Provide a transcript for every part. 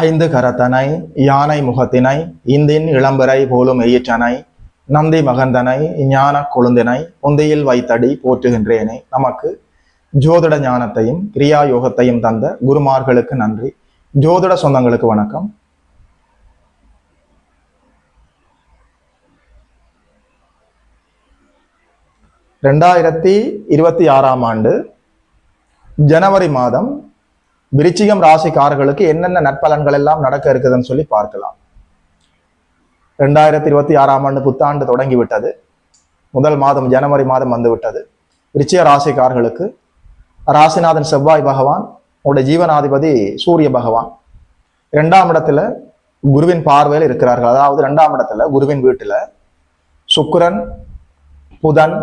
ஐந்து கரத்தனை யானை முகத்தினை இந்தின் இளம்பரை போலும் எயிற்றனை நந்தி மகந்தனை ஞான கொழுந்தினை உந்தையில் வைத்தடி போற்றுகின்றேனே. நமக்கு ஜோதிட ஞானத்தையும் கிரியா யோகத்தையும் தந்த குருமார்களுக்கு நன்றி. ஜோதிட சொந்தங்களுக்கு வணக்கம். ரெண்டாயிரத்தி இருபத்தி ஆறாம் ஆண்டு ஜனவரி மாதம் விருச்சிகம் ராசிக்காரர்களுக்கு என்னென்ன நற்பலன்கள் எல்லாம் நடக்க இருக்குதுன்னு சொல்லி பார்க்கலாம். ரெண்டாயிரத்தி இருபத்தி ஆறாம் ஆண்டு புத்தாண்டு தொடங்கி விட்டது முதல் மாதம் ஜனவரி மாதம் வந்து விட்டது விருச்சிக ராசிக்காரர்களுக்கு ராசிநாதன் செவ்வாய் பகவான் உங்களுடைய ஜீவனாதிபதி சூரிய பகவான். இரண்டாம் இடத்துல குருவின் பார்வையில் இருக்கிறார்கள். அதாவது இரண்டாம் இடத்துல குருவின் வீட்டுல சுக்கரன் புதன்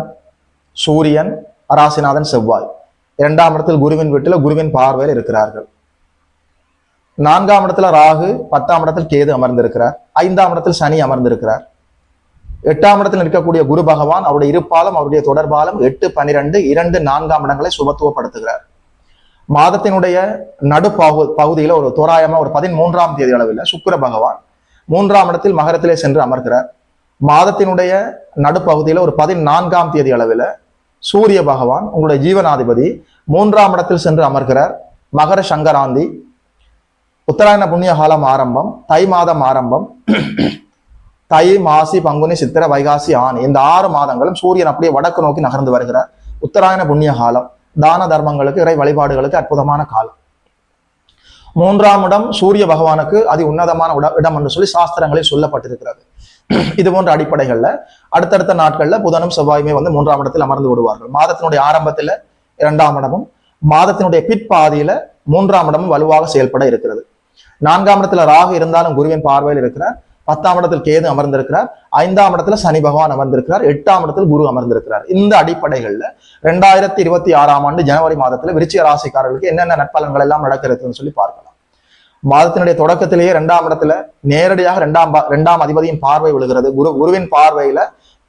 சூரியன் ராசிநாதன் செவ்வாய். இரண்டாம் இடத்தில் குருவின் வீட்டில் குருவின் பார்வையில் இருக்கிறார்கள். நான்காம் இடத்துல ராகு பத்தாம் இடத்தில் கேது அமர்ந்திருக்கிறார். ஐந்தாம் இடத்தில் சனி அமர்ந்திருக்கிறார். எட்டாம் இடத்தில் இருக்கக்கூடிய குரு பகவான் அவருடைய இருப்பாலும் அவருடைய தொடர்பாலும் எட்டு பனிரெண்டு இரண்டு நான்காம் இடங்களை சுபத்துவப்படுத்துகிறார். மாதத்தினுடைய நடுப்பகு பகுதியில ஒரு தோராயமா ஒரு பதிமூன்றாம் தேதி அளவில் சுக்கிர பகவான் மூன்றாம் இடத்தில் மகரத்திலே சென்று அமர்கிறார். மாதத்தினுடைய நடுப்பகுதியில் ஒரு பதினான்காம் தேதி அளவில் சூரிய பகவான் உங்களுடைய ஜீவனாதிபதி மூன்றாம் இடத்தில் சென்று அமர்கிறார். மகர சங்கராந்தி. உத்தராயண புண்ணிய காலம் ஆரம்பம். தை மாதம் ஆரம்பம். தை மாசி பங்குனி சித்திர வைகாசி ஆணி இந்த ஆறு மாதங்களும் சூரியன் அப்படியே வடக்கு நோக்கி நகர்ந்து வருகிறார். உத்தராயண புண்ணிய காலம் தான தர்மங்களுக்கு இறை வழிபாடுகளுக்கு அற்புதமான காலம். மூன்றாம் இடம் சூரிய பகவானுக்கு அதி உன்னதமான உட- இடம் என்று சொல்லி சாஸ்திரங்களில் சொல்லப்பட்டிருக்கிறது. இது போன்ற அடிப்படைகள்ல அடுத்தடுத்த நாட்கள்ல புதனும் செவ்வாயுமே வந்து மூன்றாம் இடத்தில் அமர்ந்து விடுவார்கள். மாதத்தினுடைய ஆரம்பத்துல இரண்டாம் இடமும் மாதத்தினுடைய பிற்பாதியில மூன்றாம் இடமும் வலுவாக செயல்பட இருக்கிறது. நான்காம் இடத்துல ராகு இருந்தாலும் குருவின் பார்வையில் இருக்கிறார். பத்தாம் இடத்தில் கேது அமர்ந்திருக்கிறார். ஐந்தாம் இடத்துல சனி பகவான் அமர்ந்திருக்கிறார். எட்டாம் இடத்தில் குரு அமர்ந்திருக்கிறார். இந்த அடிப்படைகள்ல ரெண்டாயிரத்தி இருபத்தி ஆறாம் ஆண்டு ஜனவரி மாதத்துல விருச்சிக ராசிக்காரர்களுக்கு என்னென்ன நற்பலன்கள் எல்லாம் நடக்கிறதுன்னு சொல்லி பார்க்கலாம். மாதத்தினுடைய தொடக்கத்திலேயே இரண்டாம் இடத்துல நேரடியாக இரண்டாம் இரண்டாம் அதிபதியின் பார்வை விழுகிறது. குரு குருவின் பார்வையில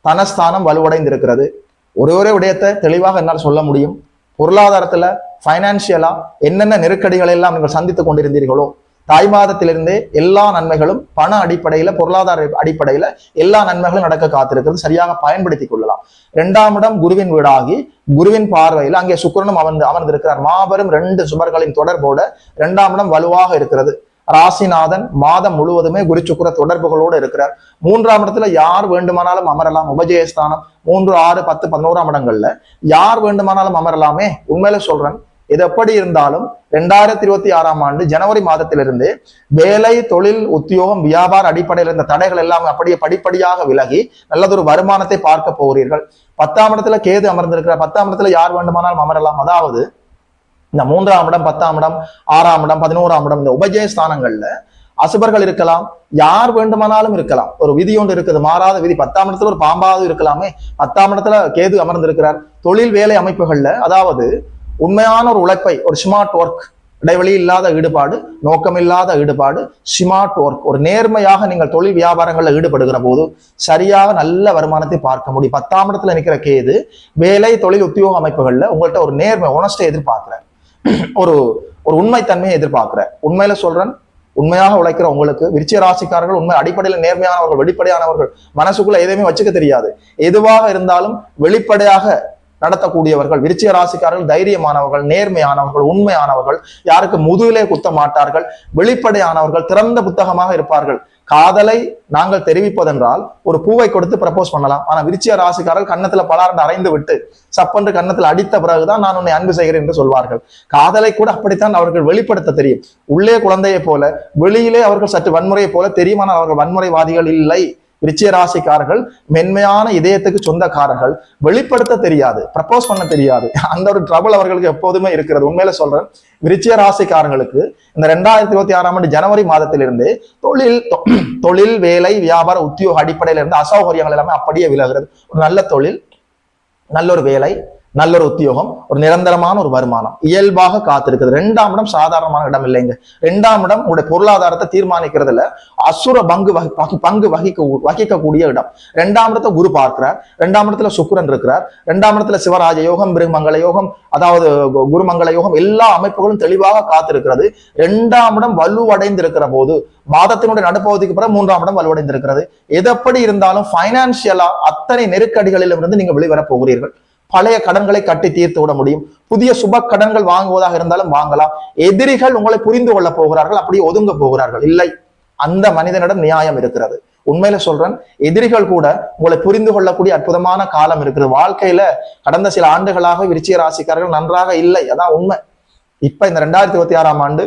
தனஸ்தானம் வலுவடைந்திருக்கிறது. ஒரே ஒரே விடயத்தை தெளிவாக என்னால் சொல்ல முடியும். பொருளாதாரத்துல ஃபைனான்சியலா என்னென்ன நெருக்கடிகளை எல்லாம் நீங்கள் சந்தித்துக் கொண்டிருந்தீர்களோ தாய் மாதத்திலிருந்தே எல்லா நன்மைகளும் பண அடிப்படையில பொருளாதார அடிப்படையில எல்லா நன்மைகளும் நடக்க காத்திருக்கிறது. சரியாக பயன்படுத்திக் கொள்ளலாம். இரண்டாம் இடம் குருவின் வீடாகி குருவின் பார்வையில் அங்கே சுக்கிரனும் அமர்ந்து அமர்ந்திருக்கிறார். மாபெரும் ரெண்டு சுபர்களின் தொடர்போட இரண்டாம் இடம் வலுவாக இருக்கிறது. ராசிநாதன் மாதம் முழுவதுமே குரு தொடர்புகளோடு இருக்கிறார். மூன்றாம் இடத்துல யார் வேண்டுமானாலும் அமரலாம். உபஜயஸ்தானம் மூன்று ஆறு பத்து பதினோராம் இடங்கள்ல யார் வேண்டுமானாலும் அமரலாமே? உண்மையில சொல்றேன். இது எப்படி இருந்தாலும் ரெண்டாயிரத்தி இருபத்தி ஆறாம் ஆண்டு ஜனவரி மாதத்திலிருந்து வேலை தொழில் உத்தியோகம் வியாபார அடிப்படையில் இருந்த தடைகள் எல்லாம் அப்படியே படிப்படியாக விலகி நல்லதொரு வருமானத்தை பார்க்க போகிறீர்கள். பத்தாம் இடத்துல கேது அமர்ந்திருக்கிறார். பத்தாம் இடத்துல யார் வேண்டுமானாலும் அமரலாம். அதாவது இந்த மூன்றாம் இடம் பத்தாம் இடம் ஆறாம் இடம் பதினோராம் இடம் இந்த உபஜய ஸ்தானங்கள்ல அசுபர்கள் இருக்கலாம் யார் வேண்டுமானாலும் இருக்கலாம். ஒரு விதி ஒன்று இருக்குது மாறாத விதி. பத்தாம் இடத்துல ஒரு பாம்பாவது இருக்கலாமே. பத்தாம் இடத்துல கேது அமர்ந்திருக்கிறார். தொழில் வேலை அமைப்புகள்ல அதாவது உண்மையான ஒரு உழைப்பை ஒரு ஸ்மார்ட் ஒர்க் இடைவெளி இல்லாத ஈடுபாடு நோக்கமில்லாத ஈடுபாடு ஸ்மார்ட் ஒர்க் ஒரு நேர்மையாக நீங்கள் தொழில் வியாபாரங்களில் ஈடுபடுகிற போது சரியாக நல்ல வருமானத்தை பார்க்க முடியும். பத்தாம் இடத்துல நிற்கிற கேது வேலை தொழில் உத்தியோக அமைப்புகளில் உங்கள்கிட்ட ஒரு நேர்மை உணர்ச்சியை எதிர்பார்க்கிறேன் ஒரு ஒரு உண்மைத்தன்மையை எதிர்பார்க்கிறேன் உண்மையில சொல்றேன் உண்மையாக உழைக்கிற உங்களுக்கு விருச்சிய ராசிக்காரர்கள் உண்மை அடிப்படையில் நேர்மையானவர்கள் வெளிப்படையானவர்கள் மனசுக்குள்ள எதையுமே வச்சுக்க தெரியாது. எதுவாக இருந்தாலும் வெளிப்படையாக நடத்தக்கூடியவர்கள் விருச்சிக ராசிக்காரர்கள் தைரியமானவர்கள் நேர்மையானவர்கள் உண்மையானவர்கள் யாருக்கு முதுகிலே குத்த மாட்டார்கள் வெளிப்படையானவர்கள் திறந்த புத்தகமாக இருப்பார்கள். காதலை நாங்கள் தெரிவிப்பதென்றால் ஒரு பூவை கொடுத்து ப்ரப்போஸ் பண்ணலாம். ஆனா விருச்சிய ராசிக்காரர்கள் கன்னத்துல பலாரண்டு அரைந்து விட்டு சப்பென்று கன்னத்தில் அடித்த பிறகுதான் நான் உன்னை அன்பு செய்கிறேன் என்று சொல்வார்கள். காதலை கூட அப்படித்தான் அவர்கள் வெளிப்படுத்த தெரியும். உள்ளே குழந்தையை போல வெளியிலே அவர்கள் சற்று வன்முறையை போல தெரியுமானால் அவர்கள் வன்முறைவாதிகள் இல்லை. விருச்சிய ராசிக்காரர்கள் மென்மையான இதயத்துக்கு சொந்தக்காரர்கள். வெளிப்படுத்த தெரியாது ப்ரப்போஸ் பண்ண தெரியாது. அந்த ஒரு ட்ரபிள் அவர்களுக்கு எப்போதுமே இருக்கிறது. உண்மையில சொல்றேன் விருச்சிய ராசிக்காரர்களுக்கு இந்த ரெண்டாயிரத்தி இருபத்தி ஆறாம் ஆண்டு ஜனவரி மாதத்திலிருந்து தொழில் தொ- தொழில் வேலை வியாபார உத்தியோக அடிப்படையில இருந்து அசௌகரியங்கள் எல்லாமே அப்படியே விலகிறது. ஒரு நல்ல தொழில் நல்ல ஒரு வேலை நல்ல ஒரு உத்தியோகம் ஒரு நிரந்தரமான ஒரு வருமானம். இயல்பாக காத்திருக்குது ரெண்டாம் இடம் சாதாரணமான இடம் இல்லைங்க. ரெண்டாம் இடம் உங்களுடைய பொருளாதாரத்தை தீர்மானிக்கிறதுல அசுர பங்கு வகி வகி- பங்கு வகிக்க வகிக்கக்கூடிய இடம். ரெண்டாம் இடத்தை குரு பார்க்கிறார். ரெண்டாம் இடத்துல சுக்கரன் இருக்கிறார். ரெண்டாம் இடத்துல சிவராஜ யோகம் பிருமங்கல யோகம் அதாவது கு- குருமங்கல யோகம் எல்லா அமைப்புகளும் தெளிவாக காத்திருக்கிறது. ரெண்டாம் இடம் வலுவடைந்திருக்கிற போது மாதத்தினுடைய நடுப்பகுதிக்கு பிறகு மூன்றாம் இடம் வலுவடைந்திருக்கிறது. எதப்படி இருந்தாலும் பைனான்சியலா அத்தனை நெருக்கடிகளிலும் இருந்து நீங்க வெளிவர போகிறீர்கள். பழைய கடன்களை கட்டி தீர்த்து விட முடியும். புதிய சுப கடன்கள் வாங்குவதாக இருந்தாலும் வாங்கலாம். எதிரிகள் உங்களை புரிந்து கொள்ள போகிறார்கள் அப்படியே ஒதுங்க போகிறார்கள். இல்லை அந்த மனிதனிடம் நியாயம் இருக்கிறது. உண்மையில சொல்றேன் எதிரிகள் கூட உங்களை புரிந்து கொள்ளக்கூடிய அற்புதமான காலம் இருக்குது. வாழ்க்கையில கடந்த சில ஆண்டுகளாக விருச்சிய ராசிக்காரர்கள் நன்றாக இல்லை அதான் உண்மை. இப்ப இந்த ரெண்டாயிரத்தி இருபத்தி ஆறாம் ஆண்டு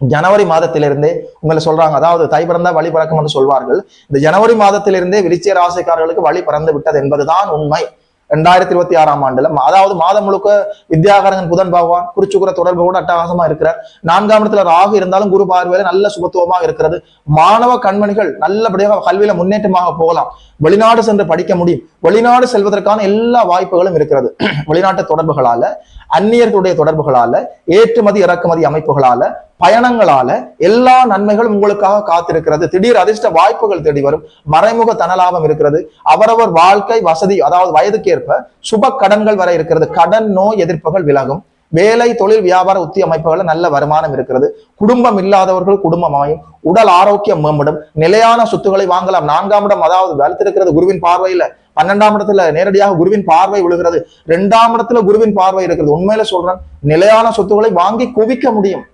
ஜனவரி மாதத்திலிருந்தே உங்களை சொல்றாங்க அதாவது தை பிறந்தா வழி பிறக்கும் என்று சொல்வார்கள். இந்த ஜனவரி மாதத்திலிருந்தே விருச்சிய ராசிக்காரர்களுக்கு வழி பிறந்து விட்டது என்பதுதான் உண்மை. ரெண்டாயிரத்தி இருபத்தி ஆறாம் ஆண்டுல அதாவது மாதம் முழுக்க வித்யாகரங்கன் புதன் பகவான் குறிச்சுக்குற தொடர்பு கூட அட்டகாசமா இருக்கிறார் நான்காம் இடத்துல ராகு இருந்தாலும் குரு பார்வையில நல்ல சுபத்துவமாக இருக்கிறது. மாணவ கண்மணிகள் நல்லபடியாக கல்வியில முன்னேற்றமாக போகலாம். வெளிநாடு சென்று படிக்க முடியும். வெளிநாடு செல்வதற்கான எல்லா வாய்ப்புகளும் இருக்கிறது. வெளிநாட்டு தொடர்புகளால அந்நியர்களுடைய தொடர்புகளால ஏற்றுமதி இறக்குமதி அமைப்புகளால பயணங்களால எல்லா நன்மைகளும் உங்களுக்காக காத்திருக்கிறது. திடீர் அதிர்ஷ்ட வாய்ப்புகள் தேடி வரும். மறைமுக தனலாபம் இருக்கிறது. அவரவர் வாழ்க்கை வசதி அதாவது வயதுக்கேற்ப சுப கடன்கள் வர இருக்கிறது. கடன் நோய் எதிர்ப்புகள் விலகும். வேலை தொழில் வியாபார உத்தி அமைப்புகள்ல நல்ல வருமானம் இருக்கிறது. குடும்பம் இல்லாதவர்கள் குடும்பம் அமையும். உடல் ஆரோக்கியம் மேம்படும். நிலையான சொத்துக்களை வாங்கலாம். நான்காம் இடம் அதாவது வலுத்திருக்கிறது குருவின் பார்வையில. பன்னெண்டாம் இடத்துல நேரடியாக குருவின் பார்வை விழுகிறது. ரெண்டாம் இடத்துல குருவின் பார்வை இருக்கிறது. உண்மையில சொல்றேன் நிலையான சொத்துக்களை வாங்கி குவிக்க முடியும்.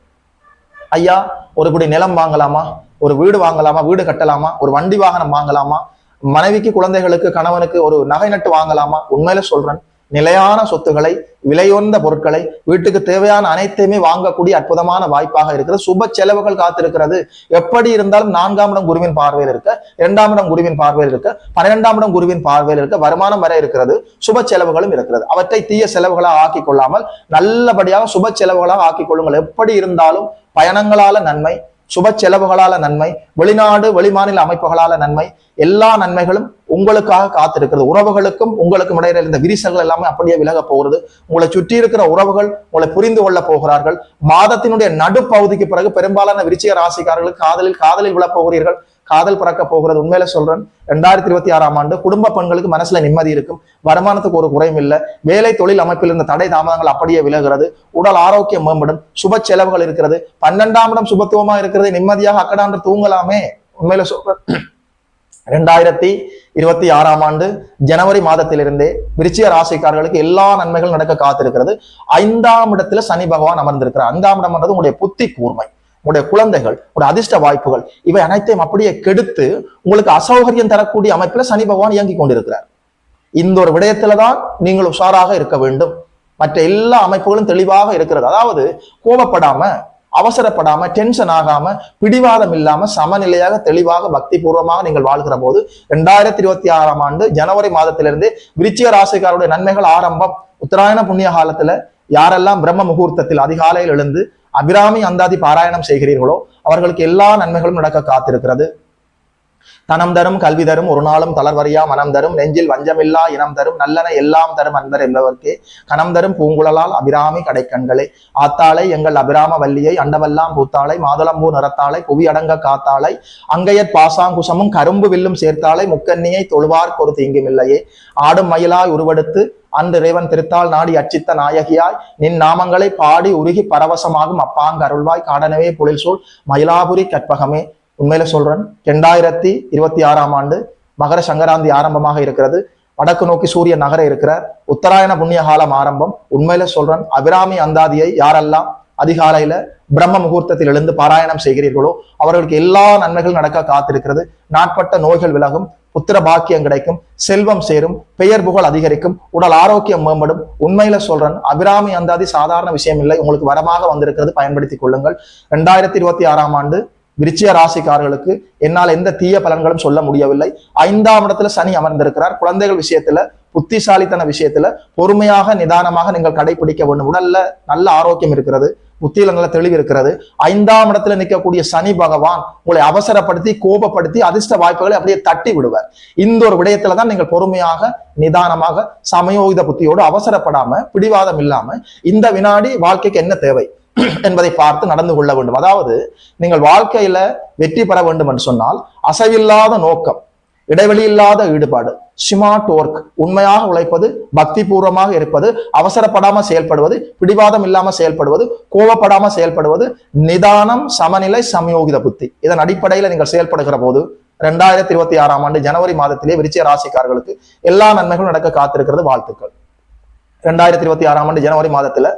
ஐயா ஒரு குடி நிலம் வாங்கலாமா? ஒரு வீடு வாங்கலாமா? வீடு கட்டலாமா? ஒரு வண்டி வாகனம் வாங்கலாமா? மனைவிக்கு குழந்தைகளுக்கு கணவனுக்கு ஒரு நகை நட்டு வாங்கலாமா? உண்மையில சொல்றேன். நிலையான சொத்துக்களை விலையுயர்ந்த பொருட்களை வீட்டுக்கு தேவையான அனைத்தையுமே வாங்கக்கூடிய அற்புதமான வாய்ப்பாக இருக்கிறது. சுப செலவுகள் காத்திருக்கிறது. எப்படி இருந்தாலும் நான்காம் இடம் குருவின் பார்வையில் இருக்க இரண்டாம் இடம் குருவின் பார்வையில் இருக்க பன்னிரெண்டாம் இடம் குருவின் பார்வையில் இருக்க வருமானம் வர இருக்கிறது. சுப செலவுகளும் இருக்கிறது. அவற்றை தீய செலவுகளாக ஆக்கி கொள்ளாமல் நல்லபடியாக சுப செலவுகளாக ஆக்கி கொள்ளுங்கள். எப்படி இருந்தாலும் பயணங்களால நன்மை சுப செலவுகளால நன்மை வெளிநாடு வெளிமாநில அமைப்புகளால நன்மை எல்லா நன்மைகளும் உங்களுக்காக காத்திருக்கிறது. உறவுகளுக்கும் உங்களுக்கும் இடையில இருந்த விரிசல்கள் எல்லாமே அப்படியே விலக போகிறது. உங்களை சுற்றி இருக்கிற உறவுகள் உங்களை புரிந்து கொள்ள போகிறார்கள். மாதத்தினுடைய நடுப்பகுதிக்கு பிறகு பெரும்பாலான விருச்சிக ராசிக்காரர்களுக்கு காதலில் காதலில் விழப் போகிறீர்கள். காதல் பிறக்க போகிறது உண்மையில சொல்றேன். ரெண்டாயிரத்தி இருபத்தி ஆறாம் ஆண்டு குடும்ப பெண்களுக்கு மனசுல நிம்மதி இருக்கும். வருமானத்துக்கு ஒரு குறையும் இல்லை. வேலை தொழில் அமைப்பில் இருந்த தடை தாமதங்கள் அப்படியே விலகிறது உடல் ஆரோக்கியம் மேம்படும். சுப செலவுகள் இருக்கிறது. பன்னெண்டாம் இடம் சுபத்துவமா இருக்கிறது நிம்மதியாக அக்கடான்று தூங்கலாமே. உண்மையில சொல்றேன். ரெண்டாயிரத்தி இருபத்தி ஆறாம் ஆண்டு ஜனவரி மாதத்திலிருந்தே விருச்சிய ராசிக்காரர்களுக்கு எல்லா நன்மைகளும் நடக்க காத்திருக்கிறது. ஐந்தாம் இடத்துல சனி பகவான் அமர்ந்திருக்கிறார். ஐந்தாம் இடம்ன்றது உங்களுடைய புத்தி கூர்மை. உங்களுடைய குழந்தைகள் உங்களுடைய அதிர்ஷ்ட வாய்ப்புகள் இவை அனைத்தையும் அப்படியே கெடுத்து உங்களுக்கு அசௌகரியம் தரக்கூடிய அமைப்பில் சனி பகவான் இயங்கிக் கொண்டிருக்கிறார். இந்த ஒரு விடயத்துல தான் நீங்கள் உஷாராக இருக்க வேண்டும். மற்ற எல்லா அமைப்புகளும் தெளிவாக இருக்கிறது. அதாவது கோபப்படாம அவசரப்படாம டென்ஷன் ஆகாம பிடிவாதம் இல்லாம சமநிலையாக தெளிவாக பக்தி பூர்வமாக நீங்கள் வாழ்கிற போது ரெண்டாயிரத்தி இருபத்தி ஆறாம் ஆண்டு ஜனவரி மாதத்திலிருந்து விருச்சிக ராசிக்காருடைய நன்மைகள் ஆரம்பம். உத்தராயண புண்ணிய காலத்துல யாரெல்லாம் பிரம்ம முகூர்த்தத்தில் அதிகாலையில் எழுந்து அபிராமி அந்தாதி பாராயணம் செய்கிறீர்களோ அவர்களுக்கு எல்லா நன்மைகளும் நடக்க காத்திருக்கிறது. தனம் தரும் கல்வி தரும் ஒரு நாளும் தளர்வறியா மனம் தரும் நெஞ்சில் வஞ்சமில்லா இனம் தரும் நல்லன எல்லாம் தரும் அன்பர் என்பவர்க்கே கணம் தரும் பூங்குழலால் அபிராமி கடைக்கண்களே. ஆத்தாளை எங்கள் அபிராம வல்லியை அண்டவெல்லாம் பூத்தாளை மாதுளம்பூ நிறத்தாளை புவி அடங்க காத்தாளை அங்கையற் பாசாங்குசமும் கரும்பு வில்லும் சேர்த்தாளை முக்கண்ணியை தொழுவார்க்கு ஒரு தீங்குமில்லையே. ஆடும் மயிலாய் உருவெடுத்து அந்த இறைவன் திருத்தாள் நாடி அச்சித்த நாயகியாய் நின் நாமங்களை பாடி உருகி பரவசமாகும் அப்பாங்க அருள்வாய் காடனவே புலில் சூழ் மயிலாபுரி கற்பகமே. உண்மையில சொல்றேன் ரெண்டாயிரத்தி இருபத்தி ஆறாம் ஆண்டு மகர சங்கராந்தி ஆரம்பமாக இருக்கிறது. வடக்கு நோக்கி சூரிய நகர இருக்கிறார். உத்தராயண புண்ணிய காலம் ஆரம்பம். உண்மையில சொல்றேன் அபிராமி அந்தாதியை யாரெல்லாம் அதிகாலையில பிரம்ம முகூர்த்தத்தில் எழுந்து பாராயணம் செய்கிறீர்களோ அவர்களுக்கு எல்லா நன்மைகளும் நடக்க காத்திருக்கிறது. நாட்பட்ட நோய்கள் விலகும் புத்திர பாக்கியம் கிடைக்கும் செல்வம் சேரும் பெயர் புகழ் அதிகரிக்கும் உடல் ஆரோக்கியம் மேம்படும். உண்மையில சொல்றேன் அபிராமி அந்தாதி சாதாரண விஷயம் இல்லை. உங்களுக்கு வரமாக வந்திருக்கிறது பயன்படுத்திக் கொள்ளுங்கள். ரெண்டாயிரத்தி இருபத்தி ஆறாம் ஆண்டு விருச்சிய ராசிக்காரர்களுக்கு என்னால் எந்த தீய பலன்களும் சொல்ல முடியவில்லை. ஐந்தாம் இடத்துல சனி அமர்ந்திருக்கிறார். குழந்தைகள் விஷயத்துல புத்திசாலித்தன விஷயத்துல பொறுமையாக நிதானமாக நீங்கள் கடைபிடிக்க வேண்டும். உடல்ல நல்ல ஆரோக்கியம் இருக்கிறது. புத்தியிலங்களை தெளிவு இருக்கிறது ஐந்தாம் இடத்துல நிற்கக்கூடிய சனி பகவான் உங்களை அவசரப்படுத்தி கோபப்படுத்தி அதிர்ஷ்ட வாய்ப்புகளை அப்படியே தட்டி விடுவார். இந்த ஒரு விடயத்துல தான் நீங்கள் பொறுமையாக நிதானமாக சமயோகித புத்தியோடு அவசரப்படாம பிடிவாதம் இல்லாம இந்த வினாடி வாழ்க்கைக்கு என்ன தேவை என்பதை பார்த்து நடந்து கொள்ள வேண்டும். அதாவது நீங்கள் வாழ்க்கையில வெற்றி பெற வேண்டும் என்று சொன்னால் அசைவில்லாத நோக்கம் இடைவெளி இல்லாத ஈடுபாடு ஸ்மார்ட் ஒர்க் உண்மையாக உழைப்பது பக்தி பூர்வமாக இருப்பது அவசரப்படாம செயல்படுவது பிடிவாதம் இல்லாம செயல்படுவது கோவப்படாம செயல்படுவது நிதானம் சமநிலை சமயோகித புத்தி. இதன் அடிப்படையில் நீங்கள் செயல்படுகிற போது ரெண்டாயிரத்தி இருபத்தி ஆறாம் ஆண்டு ஜனவரி மாதத்திலே விருச்சிய ராசிக்காரர்களுக்கு எல்லா நன்மைகளும் நடக்க காத்திருக்கிறது வாழ்த்துக்கள். ரெண்டாயிரத்தி இருபத்தி ஆறாம் ஆண்டு ஜனவரி மாதத்துல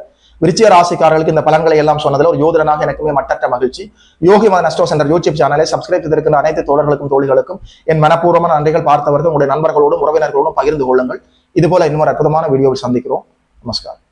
விருச்சிய ராசிக்காரர்களுக்கு இந்த பலன்களை எல்லாம் சொன்னதுல ஒரு யோதனாக எனக்குமே மட்டற்ற மகிழ்ச்சி. யோகி மத நஷ்டோ சென்டர் யூடியூப் சேனலை சப்ஸ்கிரைப் செய்திருக்கிற அனைத்து தோழர்களுக்கும் தோழிகளுக்கும் என் மனப்பூர்வமான நன்றிகள் பார்த்தவர்கள் உங்களுடைய நண்பர்களோடும் உறவினர்களோடும் பகிர்ந்து கொள்ளுங்கள். இது போல இன்னொரு அற்புதமான வீடியோவில் சந்திக்கிறோம். நமஸ்காரம்